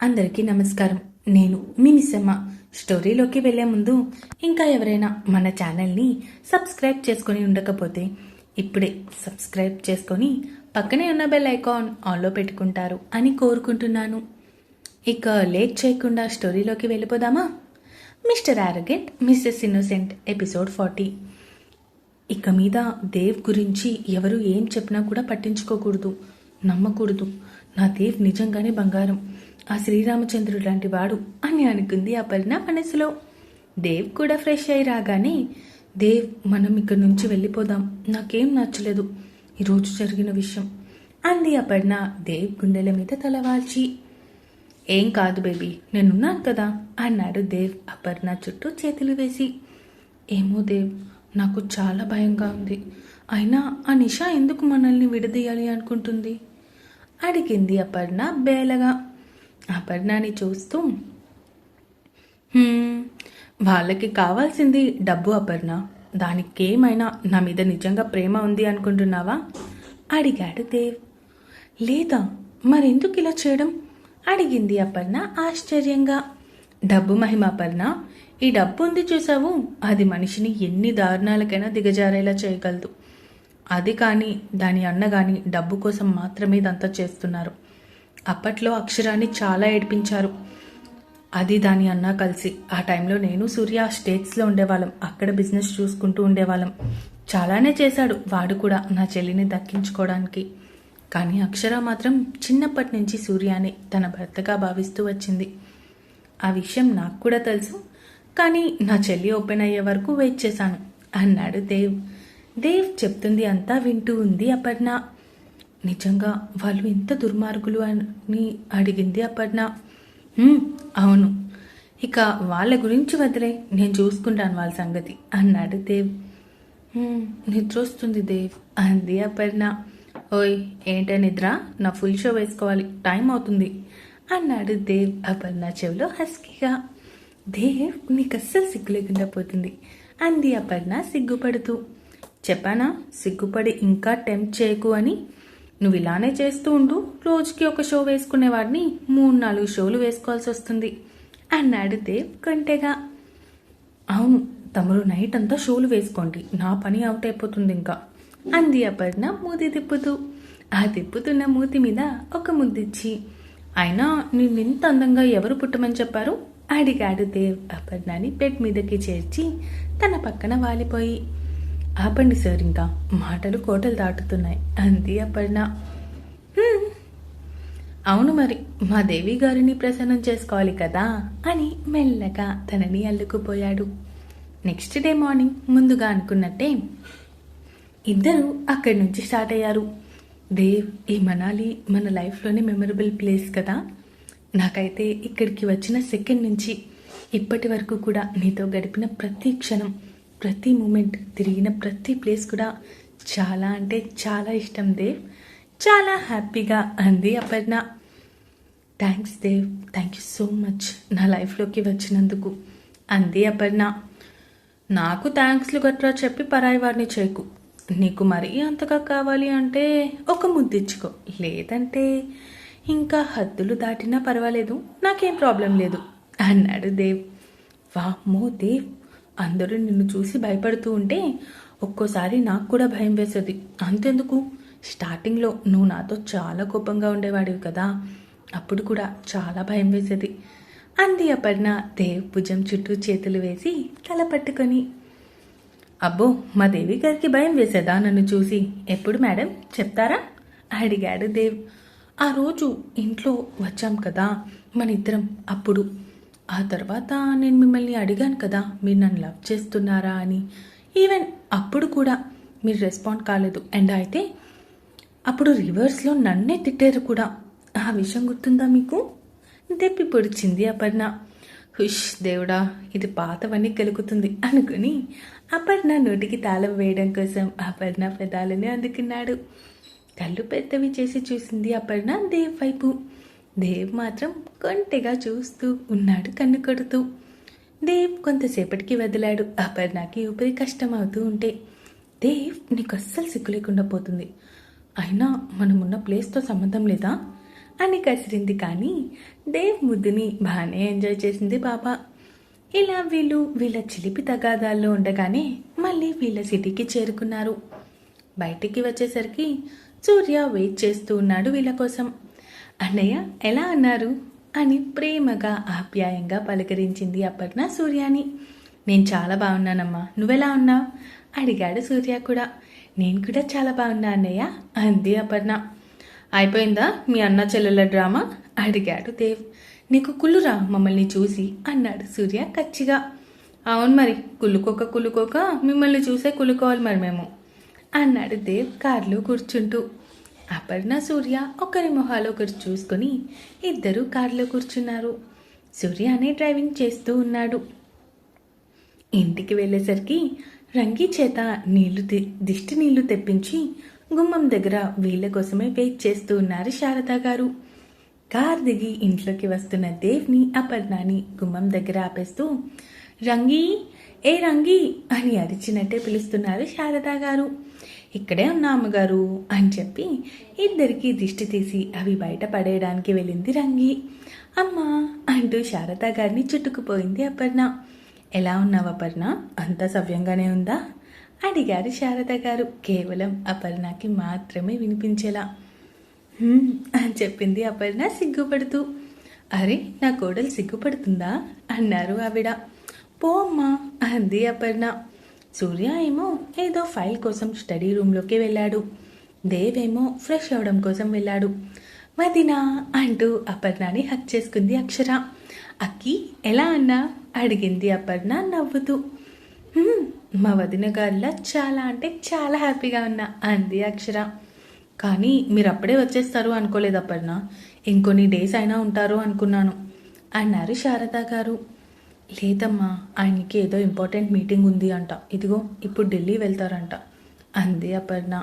అందరికీ నమస్కారం. నేను మీ మిస్సమ్మ స్టోరీలోకి వెళ్ళే ముందు ఇంకా ఎవరైనా మన ఛానల్ని సబ్స్క్రైబ్ చేసుకొని ఉండకపోతే ఇప్పుడే సబ్స్క్రైబ్ చేసుకొని పక్కనే ఉన్న బెల్ ఐకాన్ ఆన్లో పెట్టుకుంటారు అని కోరుకుంటున్నాను. ఇక లేట్ చేయకుండా స్టోరీలోకి వెళ్ళిపోదామా? Mister arrogant Mrs innocent episode forty. ఇక మీద దేవ్ గురించి ఎవరు ఏం చెప్పినా కూడా పట్టించుకోకూడదు నమ్మకూడదు. నా దేవ్ నిజంగానే బంగారం. ఆ శ్రీరామచంద్రుడు లాంటి వాడు అని అనుకుంది అపర్ణ మనసులో. దేవ్ కూడా ఫ్రెష్ అయి రాగానే దేవ్ మనం ఇక్కడి నుంచి వెళ్ళిపోదాం. నాకేం నచ్చలేదు. ఈరోజు జరిగిన విషయం. అంది అపర్ణ దేవ్ గుండెల మీద తలవాల్చి ఏం కాదు బేబీ నేనున్నాను కదా అన్నాడు దేవ్ అపర్ణ చుట్టూ చేతులు వేసి. ఏమో దేవ్ నాకు చాలా భయంగా ఉంది. అయినా ఆ నిషా ఎందుకు మనల్ని విడదీయాలి అనుకుంటుంది? అడిగింది అపర్ణ బేలగా. అపర్ణని చూస్తూ వాళ్ళకి కావాల్సింది డబ్బు అపర్ణ. దానికేమైనా నా మీద నిజంగా ప్రేమ ఉంది అనుకుంటున్నావా? అడిగాడు దేవ్. లేదా మరెందుకు ఇలా చేయడం? అడిగింది అపర్ణ ఆశ్చర్యంగా. డబ్బు మహిమ అపర్ణ ఈ డబ్బు ఉంది చూసావు? అది మనిషిని ఎన్ని దారుణాలకైనా దిగజారేలా చేయగలదు. అది కానీ దాని అన్న కానీ డబ్బు కోసం మాత్రమే ఇదంతా చేస్తున్నారు. అప్పట్లో అక్షరాన్ని చాలా ఏడిపించారు. అది దాని అన్న కలిసి. ఆ టైంలో నేను సూర్య స్టేట్స్లో ఉండేవాళ్ళం. అక్కడ బిజినెస్ చూసుకుంటూ ఉండేవాళ్ళం. చాలానే చేశాడు. వాడు కూడా నా చెల్లిని దక్కించుకోవడానికి. కానీ అక్షర మాత్రం చిన్నప్పటి నుంచి సూర్యాని తన భర్తగా భావిస్తూ వచ్చింది. ఆ విషయం నాకు కూడా తెలుసు. కానీ నా చెల్లి ఓపెన్ అయ్యే వరకు వెయిట్ చేశాను. అన్నాడు దేవ్. దేవ్ చెప్తుంది అంతా వింటూ ఉంది అపర్ణ. నిజంగా వాళ్ళు ఎంత దుర్మార్గులు అని అడిగింది అపర్ణ. అవును. ఇక వాళ్ళ గురించి వదిలే నేను చూసుకుంటాను వాళ్ళ సంగతి అన్నాడు దేవ్. నిద్రొస్తుంది నిద్ర వస్తుంది దేవ్ అంది అపర్ణ. ఓయ్ ఏంటో నిద్ర? నా ఫుల్ షో వేసుకోవాలి టైం అవుతుంది అన్నాడు దేవ్ అపర్ణ చెవిలో హస్కీగా. దేవ్ నీకు అస్సలు సిగ్గు లేకుండా పోతుంది అంది అపర్ణ సిగ్గుపడుతూ. చెప్పానా? సిగ్గుపడి ఇంకా టెంప్ట్ చేయకు అని నువ్వు ఇలానే చేస్తూ ఉండు. రోజుకి ఒక షో వేసుకునేవాడిని మూడు నాలుగు షోలు వేసుకోవాల్సి వస్తుంది. అన్నాడు దేవ్ కొంటెగా అవును తమరు నైట్ అంతా షోలు వేసుకోండి. నా పని అవుట్ అయిపోతుంది ఇంకా. అంది అపర్ణ మూతి తిప్పుతూ. ఆ తిప్పుతున్న మూతి మీద ఒక ముద్దిచ్చి అయినా నిన్నింత అందంగా ఎవరు పుట్టమని చెప్పారు? అడిగాడు దేవ్. అపర్ణాని బెడ్ మీదకి చేర్చి తన పక్కన వాలిపోయి ఆపండి సార్ ఇంకా. మాటలు కోటలు దాటుతున్నాయి. అంది అపర్ణ. అవును మరి మా దేవి గారిని ప్రసన్నం చేసుకోవాలి కదా అని మెల్లగా తనని అల్లుకుపోయాడు. నెక్స్ట్ డే మార్నింగ్ ముందుగా అనుకున్నట్టే ఇద్దరు అక్కడి నుంచి స్టార్ట్ అయ్యారు. దేవ్ ఈ మనాలి మన లైఫ్లోనే మెమరబుల్ ప్లేస్ కదా. నాకైతే ఇక్కడికి వచ్చిన సెకండ్ నుంచి ఇప్పటి వరకు కూడా నీతో గడిపిన ప్రతి క్షణం ప్రతి మూమెంట్ తిరిగిన ప్రతి ప్లేస్ కూడా చాలా అంటే చాలా ఇష్టం దేవ్. చాలా హ్యాపీగా అంది Aparna. Thanks Dev. Thank you so much నా లైఫ్లోకి వచ్చినందుకు అంది అపర్ణ. నాకు థ్యాంక్స్లు గట్రా చెప్పి పరాయి వారిని చేయకు. నీకు మరీ అంతగా కావాలి అంటే ఒక ముద్దిచ్చుకో లేదంటే ఇంకా హద్దులు దాటినా పర్వాలేదు నాకేం ప్రాబ్లం లేదు అన్నాడు దేవ్. వామ్మో దేవ్ అందరూ నిన్ను చూసి భయపడుతూ ఉంటే ఒక్కోసారి నాకు కూడా భయం వేసేది. అంతెందుకు? స్టార్టింగ్లో నువ్వు నాతో చాలా కోపంగా ఉండేవాడివి కదా. అప్పుడు కూడా చాలా భయం వేసేది. అంది అపర్ణ దేవ్ భుజం చుట్టూ చేతులు వేసి తల పట్టుకొని. అబ్బో మా దేవి గారికి భయం వేసేదా నన్ను చూసి? ఎప్పుడు మేడం? చెప్తారా? అడిగాడు దేవ్. ఆ రోజు ఇంట్లో వచ్చాం కదా మన ఇద్దరం అప్పుడు ఆ తర్వాత నేను మిమ్మల్ని అడిగాను కదా మీరు నన్ను లవ్ చేస్తున్నారా అని. ఈవెన్ అప్పుడు కూడా మీరు రెస్పాండ్ కాలేదు. అండ్ అయితే అప్పుడు రివర్స్లో నన్నే తిట్టారు కూడా. ఆ విషయం గుర్తుందా మీకు? దెప్పి పొడిచింది అపర్ణ. హుష్ దేవుడా ఇది పాతవన్నీ కలుగుతుంది అనుకుని అపర్ణ నోటికి తాళం వేయడం కోసం అపర్ణ పెదాలని అందుకున్నాడు. కళ్ళు పెద్దవి చేసి చూసింది అపర్ణ దేవ్ వైపు. దేవ్ మాత్రం కొంటెగా చూస్తూ ఉన్నాడు కన్ను కొడుతూ. దేవ్ కొంతసేపటికి వదిలాడు. అపర్ణకి ఊపిరి కష్టమవుతూ ఉంటే దేవ్ నీకు అస్సలు సిగ్గు లేకుండా పోతుంది. అయినా మనమున్న ప్లేస్తో సంబంధం లేదా? అని కసిరింది కానీ దేవ్ ముద్దుని బాగానే ఎంజాయ్ చేసింది పాప. ఇలా వీళ్ళు వీళ్ళ చిలిపి తగాదాల్లో ఉండగానే మళ్ళీ వీళ్ళ సిటీకి చేరుకున్నారు. బయటికి వచ్చేసరికి సూర్య వెయిట్ చేస్తూ ఉన్నాడు వీళ్ళ కోసం. అన్నయ్య ఎలా అన్నారు? అని ప్రేమగా ఆప్యాయంగా పలకరించింది అపర్ణ సూర్యాని. నేను చాలా బాగున్నానమ్మా. నువ్వెలా ఉన్నావు? అడిగాడు సూర్య కూడా. నేను కూడా చాలా బాగున్నా అన్నయ్య అంది అపర్ణ. అయిపోయిందా మీ అన్న చెల్లెల డ్రామా? అడిగాడు దేవ్. నీకు కుళ్ళురా మమ్మల్ని చూసి అన్నాడు సూర్య కచ్చిగా. అవును మరి కులుకోక కులుకోక మిమ్మల్ని చూసే కులుకోవాలి మరి మేము అన్నాడు దేవ్ కారులో కూర్చుంటూ. అపర్ణ సూర్య ఒకరి మొహాలు ఒకరు చూసుకొని ఇద్దరు కారులో కూర్చున్నారు. సూర్యనే డ్రైవింగ్ చేస్తూ ఉన్నాడు. ఇంటికి వెళ్ళేసరికి రంగి చేత నీళ్ళు దిష్టి నీళ్ళు తెప్పించి గుమ్మం దగ్గర వీళ్ళ కోసమే వెయిట్ చేస్తూ ఉన్నారు శారద గారు. కార్ దిగి ఇంట్లోకి వస్తున్న దేవ్ని అపర్ణాని గుమ్మం దగ్గర ఆపేస్తూ రంగి ఏ రంగి? అని అరిచినట్టే పిలుస్తున్నారు శారద గారు. ఇక్కడే ఉన్న అమ్మగారు అని చెప్పి ఇద్దరికీ దిష్టి తీసి అవి బయట పడేయడానికి వెళ్ళింది రంగి. అమ్మా అంటూ శారద గారిని చుట్టుకుపోయింది అపర్ణ. ఎలా ఉన్నావు అపర్ణ? అంతా సవ్యంగానే ఉందా? అడిగారు శారద గారు. కేవలం అపర్ణకి మాత్రమే వినిపించేలా. అని చెప్పింది అపర్ణ సిగ్గుపడుతూ. అరే నా కోడలు సిగ్గుపడుతుందా? అన్నారు ఆవిడ. పోమ్మా అంది అపర్ణ. సూర్య ఏమో ఏదో ఫైల్ కోసం స్టడీ రూమ్లోకి వెళ్ళాడు. దేవ్ ఏమో ఫ్రెష్ అవడం కోసం వెళ్ళాడు. వదినా అంటూ అపర్ణని హక్ చేసుకుంది అక్షర. అక్కి ఎలా అన్నా? అడిగింది అపర్ణ నవ్వుతూ. మా వదిన గారిలా చాలా అంటే చాలా హ్యాపీగా ఉన్నా అంది అక్షర. కానీ మీరు అప్పుడే వచ్చేస్తారు అనుకోలేదు అపర్ణ. ఇంకొన్ని డేస్ అయినా ఉంటారు అనుకున్నాను అన్నారు శారదా గారు. లేదమ్మా ఆయనకి ఏదో ఇంపార్టెంట్ మీటింగ్ ఉంది అంట. ఇదిగో ఇప్పుడు ఢిల్లీ వెళ్తారంట. అంది అపర్ణ.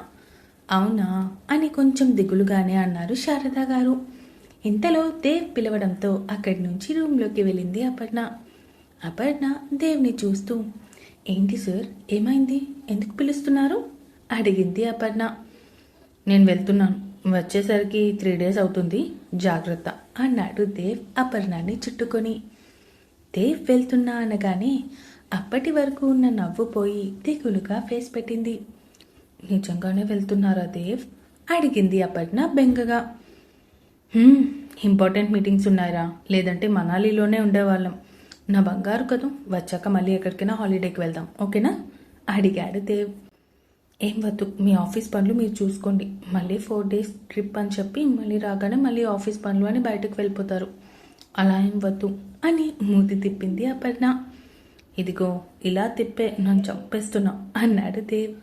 అవునా? అని కొంచెం దిగులుగానే అన్నారు శారదా గారు. ఇంతలో దేవ్ పిలవడంతో అక్కడి నుంచి రూమ్లోకి వెళ్ళింది అపర్ణ. అపర్ణ దేవ్ని చూస్తూ ఏంటి సార్ ఏమైంది? ఎందుకు పిలుస్తున్నారు? అడిగింది అపర్ణ. నేను వెళ్తున్నాను. వచ్చేసరికి త్రీ డేస్ అవుతుంది. జాగ్రత్త అన్నాడు దేవ్ అపర్ణాన్ని చుట్టుకొని. దేవ్ వెళ్తున్నా అనగానే అప్పటి వరకు ఉన్న నవ్వు పోయి దిగులుగా ఫేస్ పెట్టింది. నిజంగానే వెళ్తున్నారా దేవ్? అడిగింది అపర్ణ బెంగగా. ఇంపార్టెంట్ మీటింగ్స్ ఉన్నాయరా. లేదంటే మనాలిలోనే ఉండేవాళ్ళం. నా బంగారు కదూ వచ్చాక మళ్ళీ ఎక్కడికైనా హాలిడేకి వెళ్దాం. ఓకేనా? అడిగాడు దేవ్. ఏం వద్దు మీ ఆఫీస్ పనులు మీరు చూసుకోండి. మళ్ళీ ఫోర్ డేస్ ట్రిప్ అని చెప్పి మళ్ళీ రాగానే మళ్ళీ ఆఫీస్ పనులు అని బయటకు వెళ్ళిపోతారు. అలా ఏం వద్దు అని మూతి తిప్పింది అపర్ణ. ఇదిగో ఇలా తిప్పే నన్ను చంపేస్తున్నా అన్నాడు దేవ్.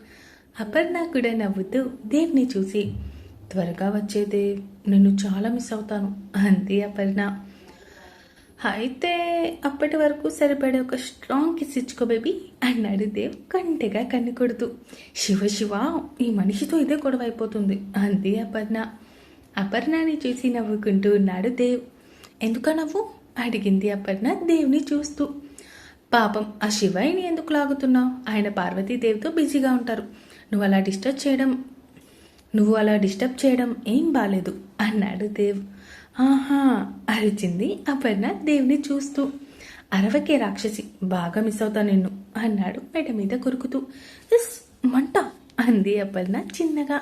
అపర్ణ కూడా నవ్వుతూ దేవ్ని చూసి త్వరగా వచ్చే దేవ్ నిన్ను చాలా మిస్ అవుతాను అంది అపర్ణ. అయితే అప్పటి వరకు సరిపడే ఒక స్ట్రాంగ్ కిస్ ఇచ్చుకో బేబీ అన్నాడు దేవ్ కంటెగా కన్ను కొడుతూ. శివ శివ ఈ మనిషితో ఇదే గొడవ అయిపోతుంది అంది అపర్ణ. అపర్ణని చూసి నవ్వుకుంటూ ఉన్నాడు దేవ్. ఎందుక నవ్వు? అడిగింది అపర్ణ దేవుని చూస్తూ. పాపం ఆ శివయ్యని ఎందుకు లాగుతున్నావు? ఆయన పార్వతీదేవితో బిజీగా ఉంటారు. నువ్వు అలా డిస్టర్బ్ చేయడం నువ్వు అలా డిస్టర్బ్ చేయడం ఏం బాలేదు అన్నాడు దేవ్. ఆహా అరిచింది అపర్ణ దేవుని చూస్తూ. అరవకే రాక్షసి బాగా మిస్ అవుతా నిన్ను అన్నాడు మెడ మీద కొరుకుతూ. ఎస్ మంట అంది అపర్ణ చిన్నగా.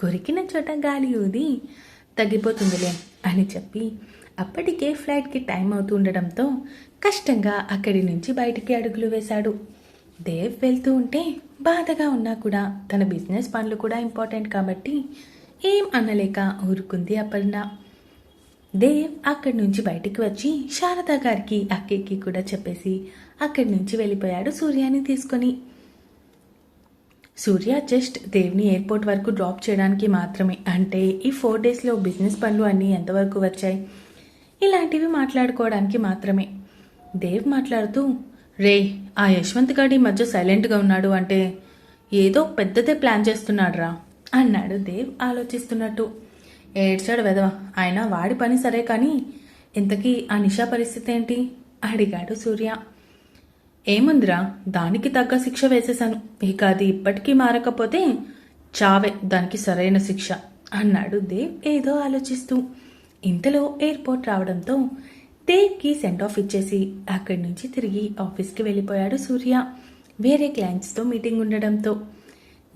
కొరికిన చోట గాలి ఊది తగ్గిపోతుందిలే అని చెప్పి. అప్పటికే ఫ్లైట్కి టైం అవుతూ ఉండడంతో కష్టంగా అక్కడి నుంచి బయటికి అడుగులు వేశాడు. దేవ్ వెళ్తూ ఉంటే బాధగా ఉన్నా కూడా తన బిజినెస్ పనులు కూడా ఇంపార్టెంట్ కాబట్టి ఏం అనలేక ఊరుకుంది అపర్ణ. దేవ్ అక్కడి నుంచి బయటికి వచ్చి శారదా గారికి అక్కకి కూడా చెప్పేసి అక్కడి నుంచి వెళ్ళిపోయాడు సూర్యాని తీసుకొని. సూర్య జస్ట్ దేవ్ని ఎయిర్పోర్ట్ వరకు డ్రాప్ చేయడానికి మాత్రమే అంటే ఈ ఫోర్ డేస్లో బిజినెస్ పనులు అన్నీ ఎంతవరకు వచ్చాయి? ఇలాంటివి మాట్లాడుకోవడానికి మాత్రమే. దేవ్ మాట్లాడుతూ రే ఆ యశ్వంత్ గాడి మధ్య సైలెంట్గా ఉన్నాడు అంటే ఏదో పెద్దదే ప్లాన్ చేస్తున్నాడురా అన్నాడు దేవ్ ఆలోచిస్తున్నట్టు. ఏడ్చాడు వెదవ ఆయన వాడి పని సరే కానీ ఇంతకీ ఆ నిషా పరిస్థితి ఏంటి? అడిగాడు సూర్య. ఏముందిరా దానికి తగ్గ శిక్ష వేసేశాను. ఇక అది ఇప్పటికీ మారకపోతే చావే దానికి సరైన శిక్ష అన్నాడు దేవ్ ఏదో ఆలోచిస్తూ. ఇంతలో ఎయిర్పోర్ట్ రావడంతో దేవ్కి సెండ్ ఆఫ్ ఇచ్చేసి అక్కడి నుంచి తిరిగి ఆఫీస్కి వెళ్ళిపోయాడు సూర్య. వేరే క్లయింట్స్తో మీటింగ్ ఉండడంతో.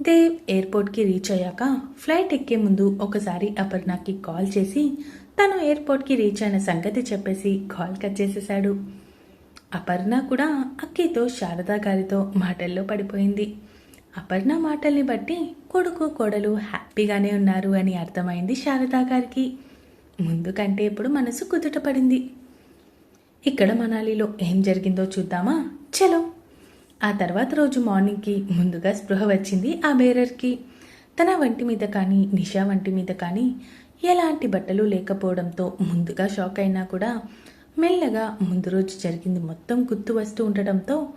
దేవ్ ఎయిర్పోర్ట్కి రీచ్ అయ్యాక ఫ్లైట్ ఎక్కే ముందు ఒకసారి అపర్ణకి కాల్ చేసి తను ఎయిర్పోర్ట్కి రీచ్ అయిన సంగతి చెప్పేసి కాల్ కట్ చేసేశాడు. అపర్ణ కూడా అక్కితో శారదా గారితో మాటల్లో పడిపోయింది. అపర్ణ మాటల్ని బట్టి కొడుకు కోడలు హ్యాపీగానే ఉన్నారు అని అర్థమైంది శారదా గారికి. ముందు కంటే ఇప్పుడు మనసు కుదుట పడింది ఇక్కడ మనాలిలో ఏం జరిగిందో చూద్దామా? చలో. ఆ తర్వాత రోజు మార్నింగ్కి ముందుగా స్పృహ వచ్చింది ఆ బేరర్కి. తన వంటి మీద కానీ నిషా వంటి మీద కానీ ఎలాంటి బట్టలు లేకపోవడంతో ముందుగా షాక్ అయినా కూడా మెల్లగా ముందు రోజు జరిగింది మొత్తం గుర్తు వస్తూ ఉండటంతో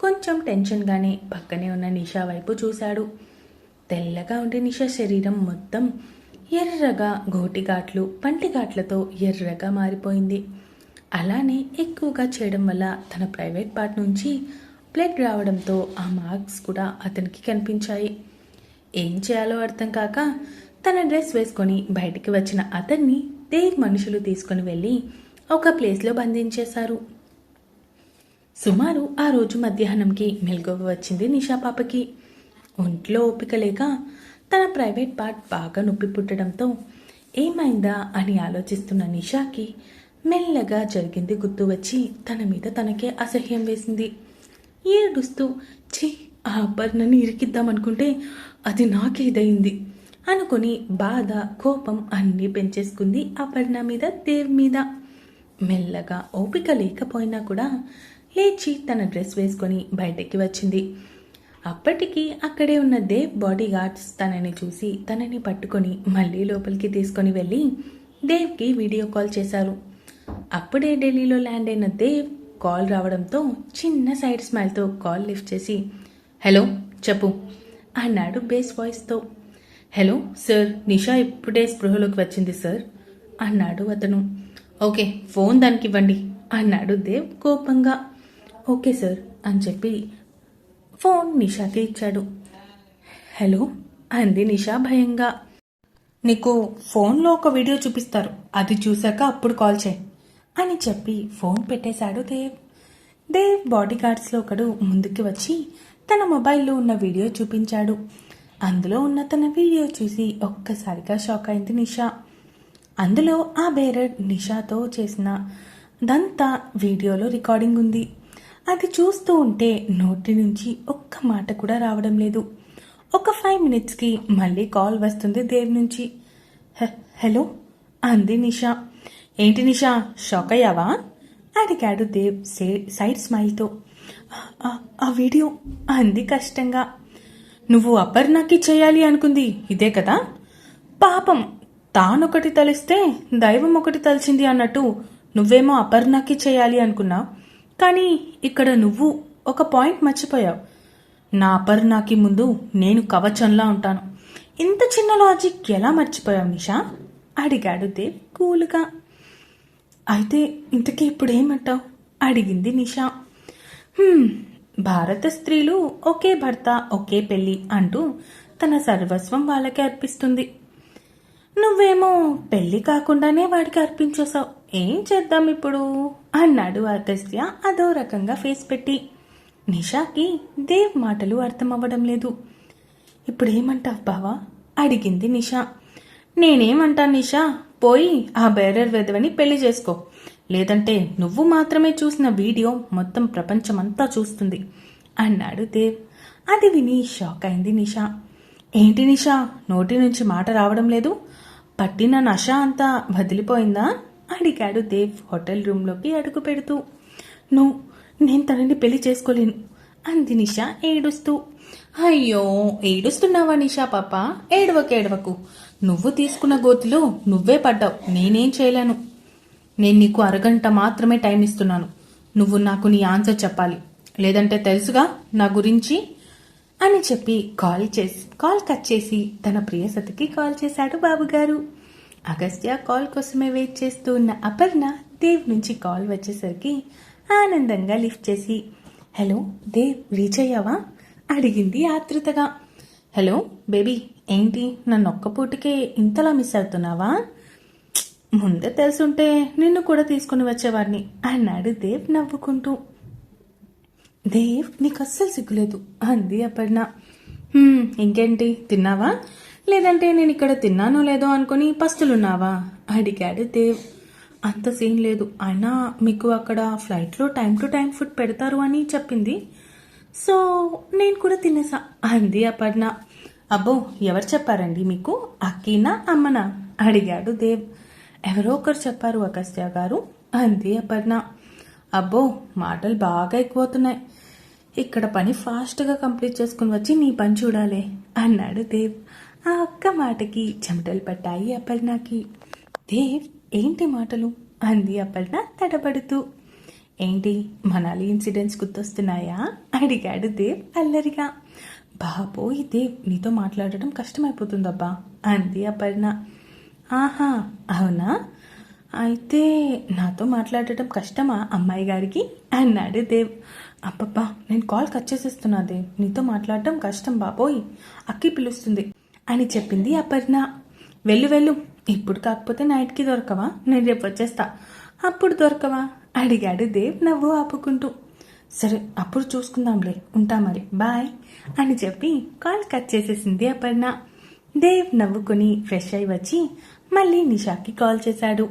కొంచెం టెన్షన్గానే పక్కనే ఉన్న నిషా వైపు చూశాడు. తెల్లగా ఉండే నిషా శరీరం మొత్తం ఎర్రగా గోటిఘాట్లు పంటిఘాట్లతో ఎర్రగా మారిపోయింది. అలానే ఎక్కువగా చేయడం వల్ల తన ప్రైవేట్ పార్ట్ నుంచి బ్లడ్ రావడంతో ఆ మార్క్స్ కూడా అతనికి కనిపించాయి. ఏం చేయాలో అర్థం కాక తన డ్రెస్ వేసుకొని బయటికి వచ్చిన అతన్ని దేవ్ మనుషులు తీసుకొని వెళ్ళి ఒక ప్లేస్లో బంధించేశారు. సుమారు ఆ రోజు మధ్యాహ్నంకి మెల్గొవ వచ్చింది నిషా పాపకి. ఒంట్లో ఓపిక లేక తన ప్రైవేట్ పార్ట్ బాగా నొప్పి పుట్టడంతో ఏమైందా అని ఆలోచిస్తున్న నిషాకి మెల్లగా జరిగింది గుర్తు వచ్చి తన మీద తనకే అసహ్యం వేసింది. ఏడుస్తూ ఛీ ఆ అపర్ణని ఇరికిద్దామనుకుంటే అది నాకేదైంది అనుకుని బాధ కోపం అన్నీ పెంచేసుకుంది అపర్ణ మీద దేవ్ మీద. మెల్లగా ఓపిక లేకపోయినా కూడా లేచి తన డ్రెస్ వేసుకొని బయటకి వచ్చింది. అప్పటికి అక్కడే ఉన్న దేవ్ బాడీ గార్డ్స్ తనని చూసి తనని పట్టుకొని మళ్ళీ లోపలికి తీసుకొని వెళ్ళి దేవ్కి వీడియో కాల్ చేశారు. అప్పుడే ఢిల్లీలో ల్యాండ్ అయిన దేవ్ కాల్ రావడంతో చిన్న సైడ్ స్మైల్తో కాల్ లిఫ్ట్ చేసి హలో చెప్పు అన్నాడు బేస్ వాయిస్తో హలో సార్ నిషా ఇప్పుడే స్పృహలోకి వచ్చింది సార్ అన్నాడు అతను. ఓకే ఫోన్ దానికి ఇవ్వండి అన్నాడు దేవ్ కోపంగా. ఓకే సార్ అని చెప్పి ఫోన్ నిషాకి ఇచ్చాడు. హలో అంది నిషా భయంగా. నీకు ఫోన్లో ఒక వీడియో చూపిస్తారు. అది చూశాక అప్పుడు కాల్ చేయి అని చెప్పి ఫోన్ పెట్టేశాడు దేవ్. దేవ్ బాడీ గార్డ్స్లో ఒకడు ముందుకు వచ్చి తన మొబైల్లో ఉన్న వీడియో చూపించాడు. అందులో ఉన్న తన వీడియో చూసి ఒక్కసారిగా షాక్ అయింది నిషా. అందులో ఆ బేరర్ నిషాతో చేసిన దంతా వీడియోలో రికార్డింగ్ ఉంది. అది చూస్తూ ఉంటే నోటి నుంచి ఒక్క మాట కూడా రావడం లేదు. ఒక ఫైవ్ మినిట్స్కి మళ్ళీ కాల్ వస్తుంది దేవ్ నుంచి? "హ- హలో అంది నిషా. ఏంటి నిషా షాక్ అయ్యావా? అడిగాడు దేవ్ సే- సైడ్ స్మైల్తో "ఆ- ఆ వీడియో అంది కష్టంగా. నువ్వు అపర్ణకి చేయాలి అనుకుంది ఇదే కదా? పాపం తానొకటి తలిస్తే దైవం ఒకటి తలిచింది అన్నట్టు నువ్వేమో అపర్ణకి చేయాలి అనుకున్నావు. కానీ ఇక్కడ నువ్వు ఒక పాయింట్ మర్చిపోయావు. నా అపర్ణకి ముందు నేను కవచంలా ఉంటాను. ఇంత చిన్న లాజిక్ ఎలా మర్చిపోయావు నిషా? అడిగాడు దేవ్ కూలుగా. అయితే ఇంతకీ ఇప్పుడు ఏమంటావు అడిగింది నిషా. భారత స్త్రీలు ఒకే భర్త ఒకే పెళ్ళి అంటూ తన సర్వస్వం వాళ్ళకే అర్పిస్తుంది. నువ్వేమో పెళ్ళి కాకుండానే వాడికి అర్పించేశావు. ఏం చేద్దాం ఇప్పుడు? అన్నాడు అగస్త్య అదో రకంగా ఫేస్ పెట్టి. నిషాకి దేవ్ మాటలు అర్థమవ్వడం లేదు. ఇప్పుడేమంటావు బావా? అడిగింది నిషా. నేనేమంటా నిషా? పోయి ఆ బేరర్ వెధవని పెళ్ళి చేసుకో. లేదంటే నువ్వు మాత్రమే చూసిన వీడియో మొత్తం ప్రపంచమంతా చూస్తుంది అన్నాడు దేవ్. అది విని షాక్ అయింది నిషా. ఏంటి నిషా? నోటి నుంచి మాట రావడం లేదు? పట్టిన నష అంతా వదిలిపోయిందా? అడిగాడు దేవ్ హోటల్ రూమ్లోకి అడుగు పెడుతూ. నువ్వు నేను తనని పెళ్ళి చేసుకోలేను అంది నిషా ఏడుస్తూ. అయ్యో ఏడుస్తున్నావా నిషా పాప? ఏడవకు ఏడవకు నువ్వు తీసుకున్న గోతిలో నువ్వే పడ్డావు. నేనేం చేయలేను. నేను నీకు అరగంట మాత్రమే టైం ఇస్తున్నాను. నువ్వు నాకు నీ ఆన్సర్ చెప్పాలి. లేదంటే తెలుసుగా నా గురించి? అని చెప్పి కాల్ చేసి కాల్ కట్ చేసి తన ప్రియసతికి కాల్ చేశాడు బాబుగారు. అగస్త్య కాల్ కోసమే వెయిట్ చేస్తూ ఉన్న అపర్ణ దేవ్ నుంచి కాల్ వచ్చేసరికి ఆనందంగా లిఫ్ట్ చేసి హలో దేవ్ రీచ్ అయ్యావా? అడిగింది ఆతృతగా హలో బేబీ ఏంటి? నన్ను ఒక్క పూటకే ఇంతలా మిస్ అవుతున్నావా? ముందే తెలుసుంటే నిన్ను కూడా తీసుకుని వచ్చేవాడిని అన్నాడు దేవ్ నవ్వుకుంటూ. దేవ్ నీకు అస్సలు సిగ్గులేదు. అంది అపర్ణ. ఇంకేంటి తిన్నావా? లేదంటే నేను ఇక్కడ తిన్నానో లేదో అనుకుని పస్తులున్నావా? అడిగాడు దేవ్. అంత సీన్ లేదు. అయినా మీకు అక్కడ ఫ్లైట్లో టైం టు టైం ఫుడ్ పెడతారు అని చెప్పింది. సో నేను కూడా తినేసా అంది అపర్ణ. అబ్బో ఎవరు చెప్పారండి మీకు? అక్కీనా అమ్మనా? అడిగాడు దేవ్. ఎవరో ఒకరు చెప్పారు అగస్త్య గారు అంది అపర్ణ. అబ్బో మాటలు బాగా ఎక్కువవుతున్నాయి ఇక్కడ పని ఫాస్ట్గా కంప్లీట్ చేసుకుని వచ్చి నీ పని చూడాలి అన్నాడు దేవ్. ఆ ఒక్క మాటకి చెమటలు పట్టాయి అపర్ణకి దేవ్ ఏంటి మాటలు? అంది అపర్ణ తడబడుతూ ఏంటి మనాలి ఇన్సిడెంట్స్ గుర్తొస్తున్నాయా? అడిగాడు దేవ్ అల్లరిగా. బాబోయ్ దేవ్ నీతో మాట్లాడటం కష్టమైపోతుందబ్బా అంది అపర్ణ ఆహా అవునా? అయితే నాతో మాట్లాడటం కష్టమా అమ్మాయి గారికి? అన్నాడు దేవ్. అబ్బబ్బా నేను కాల్ కట్ చేసేస్తున్నా దేవ్ నీతో మాట్లాడటం కష్టం బాబోయ్ అక్కి పిలుస్తుంది. అని చెప్పింది అపర్ణ. వెళ్ళు వెళ్ళు. ఇప్పుడు కాకపోతే నైట్కి దొరకవా? నేను రేపు వచ్చేస్తా. అప్పుడు దొరకవా? అడిగాడు దేవ్ నవ్వు ఆపుకుంటూ. సరే అప్పుడు చూసుకుందాంలే. ఉంటా మరి. బాయ్ అని చెప్పి కాల్ కట్ చేసేసింది అపర్ణ. దేవ్ నవ్వుకొని ఫ్రెష్ అయి వచ్చి మళ్ళీ నిషాకి కాల్ చేశాడు.